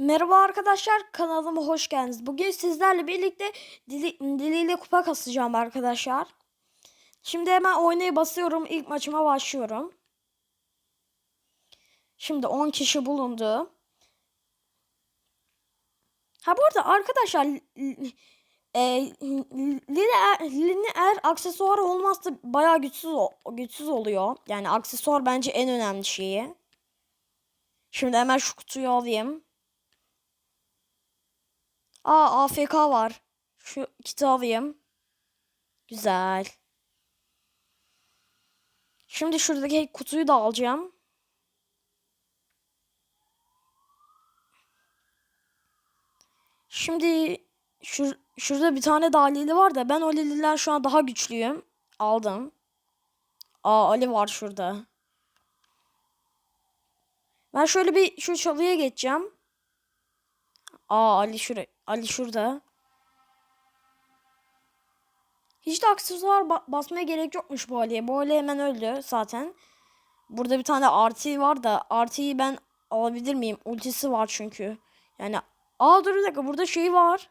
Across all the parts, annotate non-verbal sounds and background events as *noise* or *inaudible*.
Merhaba arkadaşlar kanalıma hoş geldiniz. Bugün sizlerle birlikte dili, diliyle kupa kasacağım arkadaşlar. Şimdi hemen oynaya basıyorum. İlk maçıma başlıyorum. Şimdi 10 kişi bulundu. Ha bu arada arkadaşlar e, Lili'nin eğer aksesuarı olmazsa bayağı güçsüz güçsüz oluyor. Yani aksesuar bence en önemli şeyi. Şimdi hemen şu kutuyu alayım. Aa AFK var. Şu kiti alayım. Güzel. Şimdi şuradaki kutuyu da alacağım. Şimdi şur şurada bir tane daha Lili var da ben o Lili'den şu an daha güçlüyüm. Aldım. Aa Ali var şurada. Ben şöyle bir şu çalıya geçeceğim. Aa Ali şurada. Ali şurada. Hiç de aksesuar ba- basmaya gerek yokmuş bu Ali'ye. Bu Ali hemen öldü zaten. Burada bir tane RT var da RT'yi ben alabilir miyim? Ultisi var çünkü. Yani aa dur bir dakika burada şey var.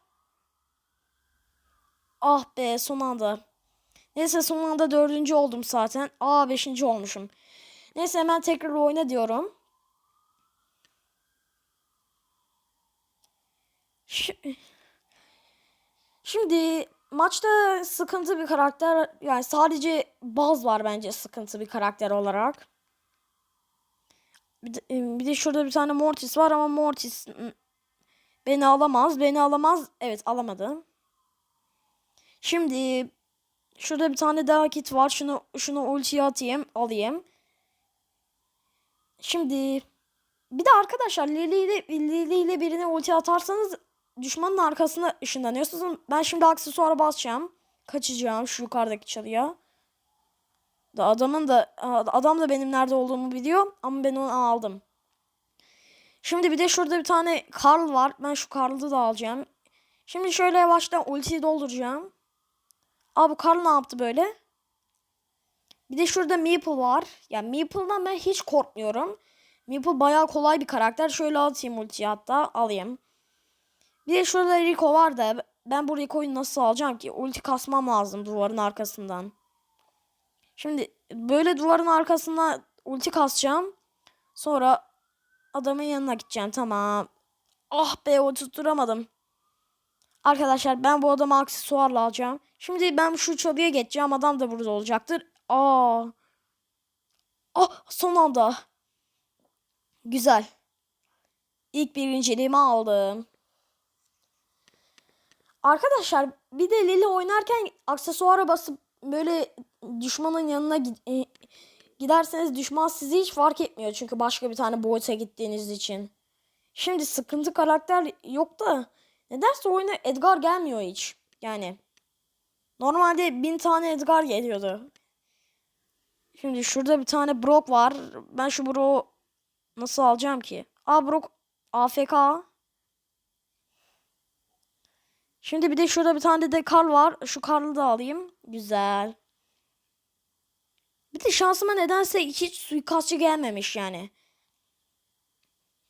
Ah be son anda. Neyse son anda dördüncü oldum zaten. Aa beşinci olmuşum. Neyse hemen tekrar oyna diyorum. Şimdi maçta sıkıntı bir karakter yani sadece Baz var bence sıkıntı bir karakter olarak. Bir de, bir de şurada bir tane Mortis var ama Mortis beni alamaz. Beni alamaz. Evet alamadı. Şimdi şurada bir tane daha kit var. Şunu şunu ultiye atayım, alayım. Şimdi bir de arkadaşlar Lili ile Lili ile birine ulti atarsanız düşmanın arkasına ışınlanıyorsunuz. Ben şimdi aksesuara basacağım. Kaçacağım şu yukarıdaki çalıya. Da adamın da adam da benim nerede olduğumu biliyor ama ben onu aldım. Şimdi bir de şurada bir tane Karl var. Ben şu Karl'ı da alacağım. Şimdi şöyle yavaştan ultiyi dolduracağım. Aa bu Karl ne yaptı böyle? Bir de şurada Meeple var. Ya Meeple'dan ben hiç korkmuyorum. Meeple bayağı kolay bir karakter. Şöyle atayım ultiyi hatta alayım. Bir de şurada Rico var da ben bu Rico'yu nasıl alacağım ki? Ulti kasmam lazım duvarın arkasından. Şimdi böyle duvarın arkasına ulti kasacağım. Sonra adamın yanına gideceğim. Tamam. Ah be o tutturamadım. Arkadaşlar ben bu adamı aksesuarla alacağım. Şimdi ben şu çalıya geçeceğim. Adam da burada olacaktır. Aa. Ah son anda. Güzel. İlk birinciliğimi aldım. Arkadaşlar bir de Lili oynarken aksesuara basıp böyle düşmanın yanına e, giderseniz düşman sizi hiç fark etmiyor. Çünkü başka bir tane boyuta gittiğiniz için. Şimdi sıkıntı karakter yok da nedense oyuna Edgar gelmiyor hiç. Yani normalde bin tane Edgar geliyordu. Şimdi şurada bir tane Brock var. Ben şu Brock'u nasıl alacağım ki? Aa Brock AFK. Şimdi bir de şurada bir tane de Karl var. Şu Karl'ı da alayım. Güzel. Bir de şansıma nedense hiç suikastçı gelmemiş yani.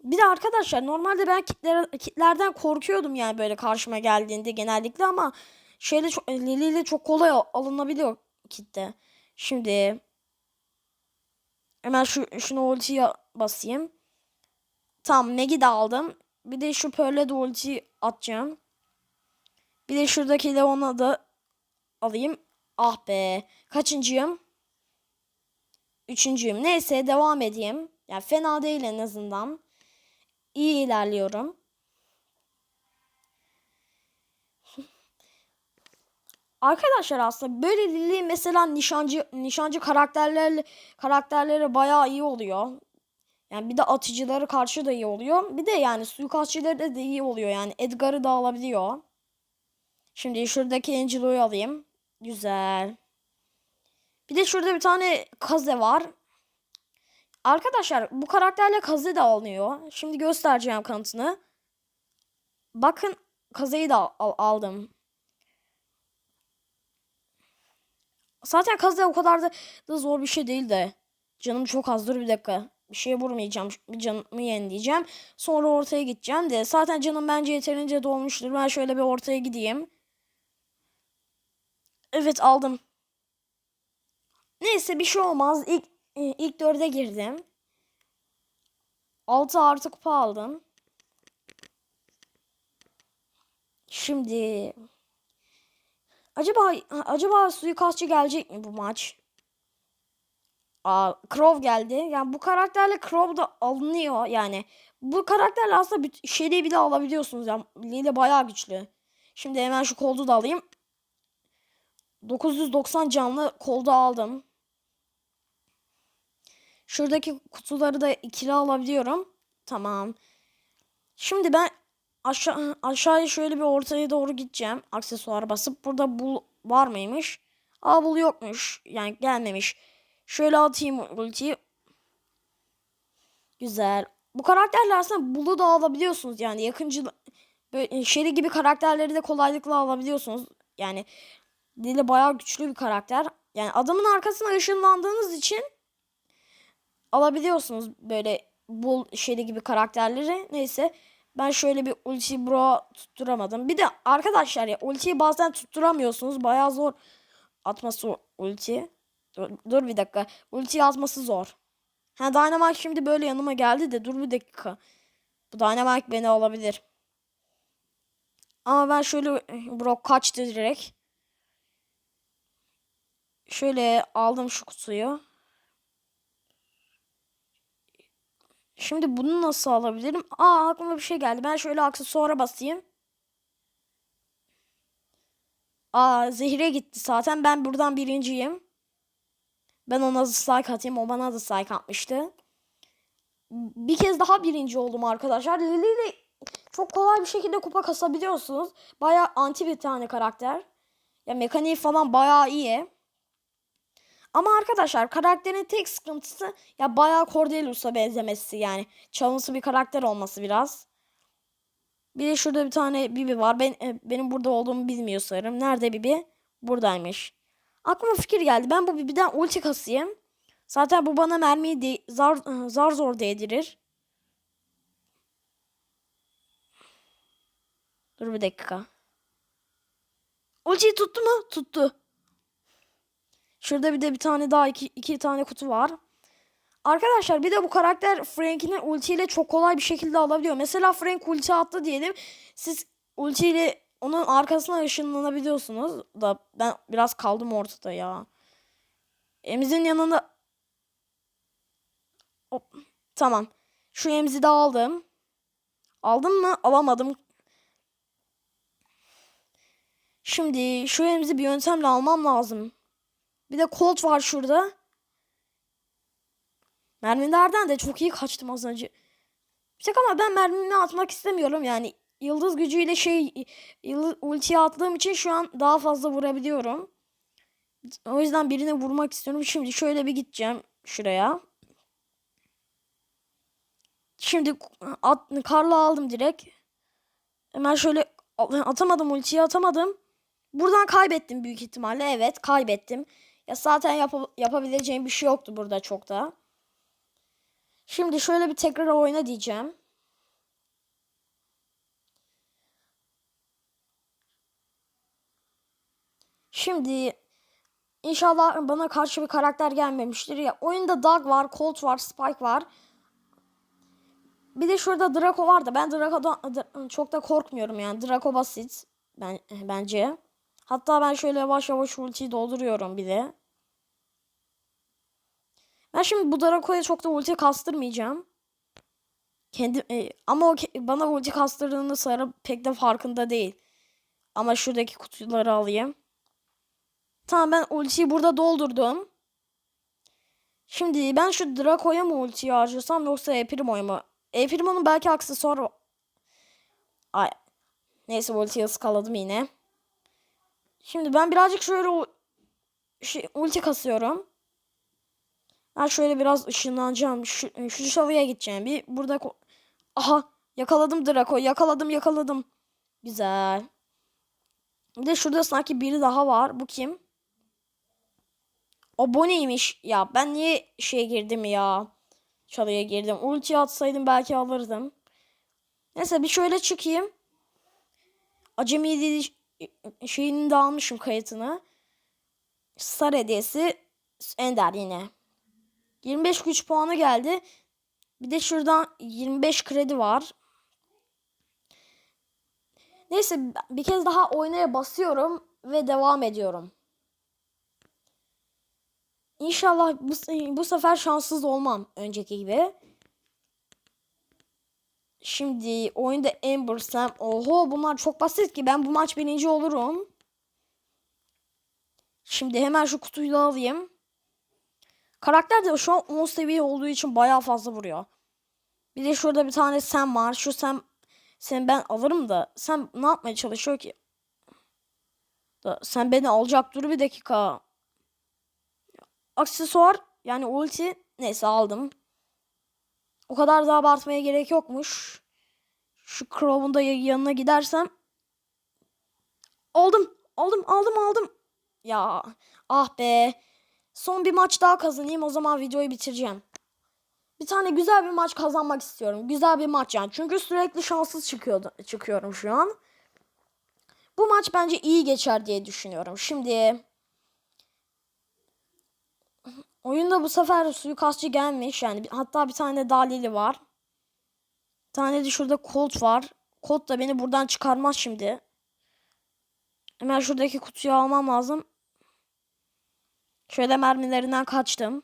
Bir de arkadaşlar normalde ben kitler, kitlerden korkuyordum yani böyle karşıma geldiğinde genellikle ama şeyle çok, Lili ile çok kolay al- alınabiliyor kitle. Şimdi hemen şu şunu ultiyi basayım. Tamam Meg'i de aldım. Bir de şu Pearl'e de ulti atacağım. Bir de şuradaki Leon'a da alayım. Ah be. Kaçıncıyım? Üçüncüyüm. Neyse devam edeyim. Yani fena değil en azından. İyi ilerliyorum. *laughs* Arkadaşlar aslında böyle Lili mesela nişancı nişancı karakterlerle karakterleri bayağı iyi oluyor. Yani bir de atıcıları karşı da iyi oluyor. Bir de yani suikastçileri de, de iyi oluyor. Yani Edgar'ı da alabiliyor. Şimdi şuradaki Angelo'yu alayım. Güzel. Bir de şurada bir tane Kaze var. Arkadaşlar bu karakterle Kaze de alınıyor. Şimdi göstereceğim kanıtını. Bakın Kaze'yi de al- al- aldım. Zaten Kaze o kadar da, da zor bir şey değil de. Canım çok az dur bir dakika. bir şeye vurmayacağım. Bir canımı yenileyeceğim. Sonra ortaya gideceğim de. Zaten canım bence yeterince dolmuştur. Ben şöyle bir ortaya gideyim. Evet aldım. Neyse bir şey olmaz. İlk, e, ilk dörde girdim. 6 artı kupa aldım. Şimdi acaba acaba suikastçı gelecek mi bu maç? Aa, Crow geldi. Yani bu karakterle Crow da alınıyor yani. Bu karakterle aslında bir şeyi bile alabiliyorsunuz. Yani Lili bayağı güçlü. Şimdi hemen şu koldu da alayım. 990 canlı kolda aldım. Şuradaki kutuları da ikili alabiliyorum. Tamam. Şimdi ben aşağı aşağıya şöyle bir ortaya doğru gideceğim. Aksesuar basıp burada bul var mıymış? Aa bul yokmuş. Yani gelmemiş. Şöyle atayım ultiyi. Güzel. Bu karakterler aslında bulu da alabiliyorsunuz yani yakıncı böyle Sherry gibi karakterleri de kolaylıkla alabiliyorsunuz. Yani Dili bayağı güçlü bir karakter. Yani adamın arkasına ışınlandığınız için alabiliyorsunuz böyle bul Sherry gibi karakterleri. Neyse ben şöyle bir ulti bro tutturamadım. Bir de arkadaşlar ya ultiyi bazen tutturamıyorsunuz. Bayağı zor atması ulti. Dur, dur bir dakika. Ultiyi atması zor. Ha Dynamite şimdi böyle yanıma geldi de dur bir dakika. Bu Dynamite beni alabilir. Ama ben şöyle bro kaçtı direkt. Şöyle aldım şu kutuyu. Şimdi bunu nasıl alabilirim? Aa aklıma bir şey geldi. Ben şöyle aksesuara basayım. Aa zehire gitti zaten. Ben buradan birinciyim. Ben ona dislike atayım. O bana dislike atmıştı. Bir kez daha birinci oldum arkadaşlar. Lily ile çok kolay bir şekilde kupa kasabiliyorsunuz. Baya anti bir tane karakter. Ya mekaniği falan baya iyi. Ama arkadaşlar karakterin tek sıkıntısı ya bayağı Cordelius'a benzemesi yani. Çalınsı bir karakter olması biraz. Bir de şurada bir tane Bibi var. Ben e, benim burada olduğumu bilmiyor sanırım. Nerede Bibi? Buradaymış. Aklıma fikir geldi. Ben bu Bibi'den ulti kasayım. Zaten bu bana mermiyi de zar, e, zar zor değdirir. Dur bir dakika. Ultiyi tuttu mu? Tuttu. Şurada bir de bir tane daha iki, iki tane kutu var. Arkadaşlar bir de bu karakter Frank'ini ultiyle çok kolay bir şekilde alabiliyor. Mesela Frank ulti attı diyelim. Siz ultiyle onun arkasına ışınlanabiliyorsunuz. Da ben biraz kaldım ortada ya. Emzin yanında Hop. Tamam. Şu emzi de aldım. Aldım mı? Alamadım. Şimdi şu emzi bir yöntemle almam lazım. Bir de Colt var şurada. Mermilerden de çok iyi kaçtım az önce. Tek ama ben mermimi atmak istemiyorum yani. Yıldız gücüyle şey yıldız, ultiye attığım için şu an daha fazla vurabiliyorum. O yüzden birine vurmak istiyorum. Şimdi şöyle bir gideceğim şuraya. Şimdi at, karla aldım direkt. Hemen şöyle atamadım ultiyi atamadım. Buradan kaybettim büyük ihtimalle. Evet kaybettim. Ya zaten yap yapabileceğim bir şey yoktu burada çok da. Şimdi şöyle bir tekrar oyna diyeceğim. Şimdi inşallah bana karşı bir karakter gelmemiştir. Ya oyunda Doug var, Colt var, Spike var. Bir de şurada Draco var da ben Draco'dan çok da korkmuyorum yani. Draco basit ben bence. Hatta ben şöyle yavaş yavaş ultiyi dolduruyorum bir de. Ben şimdi bu Draco'ya çok da ulti kastırmayacağım. Kendi e, ama o bana ulti kastırdığını sarı pek de farkında değil. Ama şuradaki kutuları alayım. Tamam ben ultiyi burada doldurdum. Şimdi ben şu Draco'ya mı ultiyi harcasam yoksa Eprimo'ya mı? Eprimo'nun belki aksesuarı... Ay. Neyse ultiyi ıskaladım yine. Şimdi ben birazcık şöyle şey, ulti kasıyorum. Ben şöyle biraz ışınlanacağım. Şu, şu şavuya gideceğim. Bir burada aha yakaladım Draco. Yakaladım yakaladım. Güzel. Bir de şurada sanki biri daha var. Bu kim? O Bonnie'ymiş. Ya ben niye şeye girdim ya? çalıya girdim. Ulti atsaydım belki alırdım. Neyse bir şöyle çıkayım. Acemi dedi şeyini de almışım kayıtını. Star hediyesi Ender yine. 25 güç puanı geldi. Bir de şuradan 25 kredi var. Neyse bir kez daha oynaya basıyorum ve devam ediyorum. İnşallah bu, bu sefer şanssız olmam önceki gibi. Şimdi oyunda Amber Sam. Oho bunlar çok basit ki ben bu maç birinci olurum. Şimdi hemen şu kutuyu alayım. Karakter de şu an 10 seviye olduğu için bayağı fazla vuruyor. Bir de şurada bir tane Sam var. Şu Sam sen ben alırım da sen ne yapmaya çalışıyor ki? Da, sen beni alacak dur bir dakika. Aksesuar yani ulti neyse aldım. O kadar da abartmaya gerek yokmuş. Şu Crow'un da yanına gidersem aldım aldım aldım aldım. Ya ah be. Son bir maç daha kazanayım o zaman videoyu bitireceğim. Bir tane güzel bir maç kazanmak istiyorum. Güzel bir maç yani. Çünkü sürekli şanssız çıkıyordu, çıkıyorum şu an. Bu maç bence iyi geçer diye düşünüyorum. Şimdi oyunda bu sefer suikastçı gelmiş. Yani hatta bir tane Dalili var. Bir tane de şurada Colt var. Colt da beni buradan çıkarmaz şimdi. Hemen şuradaki kutuyu almam lazım. Şöyle mermilerinden kaçtım.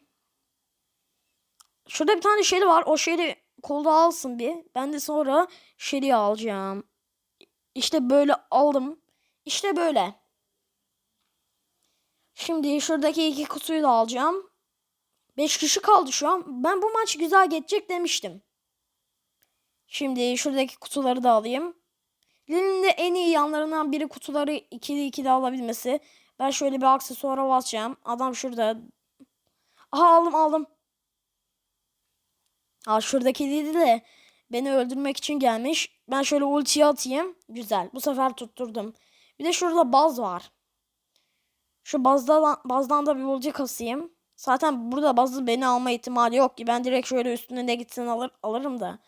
Şurada bir tane Shelly var. O Shelly kolda alsın bir. Ben de sonra Shelly'i alacağım. İşte böyle aldım. İşte böyle. Şimdi şuradaki iki kutuyu da alacağım. 5 kişi kaldı şu an. Ben bu maç güzel geçecek demiştim. Şimdi şuradaki kutuları da alayım. Lili'nin de en iyi yanlarından biri kutuları ikili ikili alabilmesi. Ben şöyle bir aksesuara basacağım. Adam şurada. Aha aldım aldım. Aa şuradaki dedi de beni öldürmek için gelmiş. Ben şöyle ultiyi atayım. Güzel. Bu sefer tutturdum. Bir de şurada baz var. Şu bazdan, bazdan da bir ulti kasayım. Zaten burada bazı beni alma ihtimali yok ki. Ben direkt şöyle üstüne de gitsin alır, alırım da.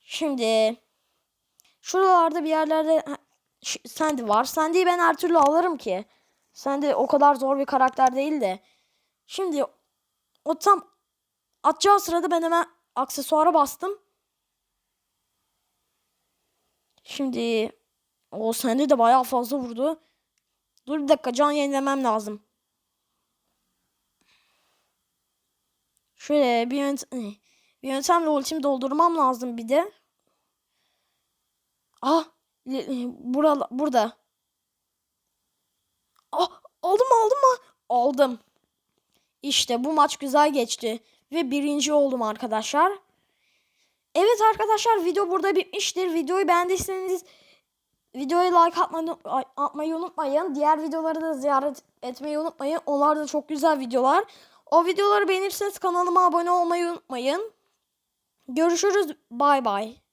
Şimdi şuralarda bir yerlerde Sandy var. Sandy'yi ben her türlü alırım ki. Sandy o kadar zor bir karakter değil de. Şimdi o tam atacağı sırada ben hemen aksesuara bastım. Şimdi o Sandy de bayağı fazla vurdu. Dur bir dakika can yenilemem lazım. Şöyle bir, yönt bir yöntemle ultimi doldurmam lazım bir de. Ah Burada, burada. Ah, aldım aldım mı? Aldım. İşte bu maç güzel geçti. Ve birinci oldum arkadaşlar. Evet arkadaşlar video burada bitmiştir. Videoyu beğendiyseniz videoya like atmayı, atmayı unutmayın. Diğer videoları da ziyaret etmeyi unutmayın. Onlar da çok güzel videolar. O videoları beğenirseniz kanalıma abone olmayı unutmayın. Görüşürüz. Bay bay.